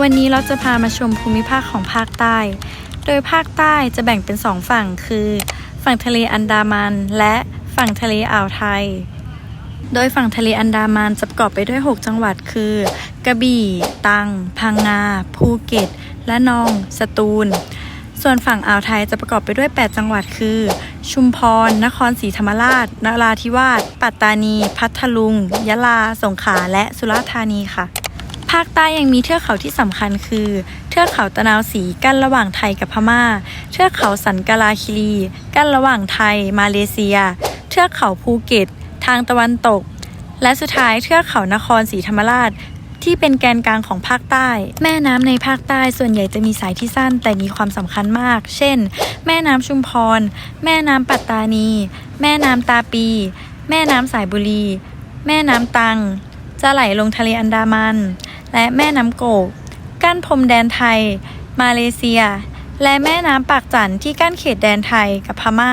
วันนี้เราจะพามาชมภูมิภาคของภาคใต้ โดยภาคใต้จะแบ่งเป็นสองฝั่งคือ ฝั่งทะเลอันดามันและฝั่งทะเลอ่าวไทย โดยฝั่งทะเลอันดามันจะประกอบไปด้วย 6 จังหวัดคือ กระบี่ ตัง พังงา ภูเก็ต และนอง สตูล ส่วนฝั่งอ่าวไทยจะประกอบไปด้วย 8 จังหวัดคือ ชุมพร นครศรีธรรมราช นราธิวาส ปัตตานี พัทลุง ยะลา สงขลา และสุราษฎร์ธานีค่ะ ภาคใต้ยังมีเทือกเขาที่สำคัญคือ เทือกเขาตะนาวศรีกั้นระหว่างไทยกับพม่า เทือกเขาสันกาลาคิรี กั้นระหว่างไทย มาเลเซีย เทือกเขาภูเก็ต ทางตะวันตก และสุดท้ายเทือกเขานครศรีธรรมราชที่เป็นแกนกลางของภาคใต้ แม่น้ำในภาคใต้ส่วนใหญ่จะมีสายที่สั้น แต่มีความสำคัญมาก เช่น แม่น้ำชุมพร แม่น้ำปัตตานี แม่น้ำตาปี แม่น้ำสายบุรี แม่น้ำตัง จะไหลลงทะเลอันดามัน และแม่น้ำโกก กั้นพรมแดนไทย มาเลเซีย และแม่น้ำปากจันที่กั้นเขตแดนไทยกับพม่า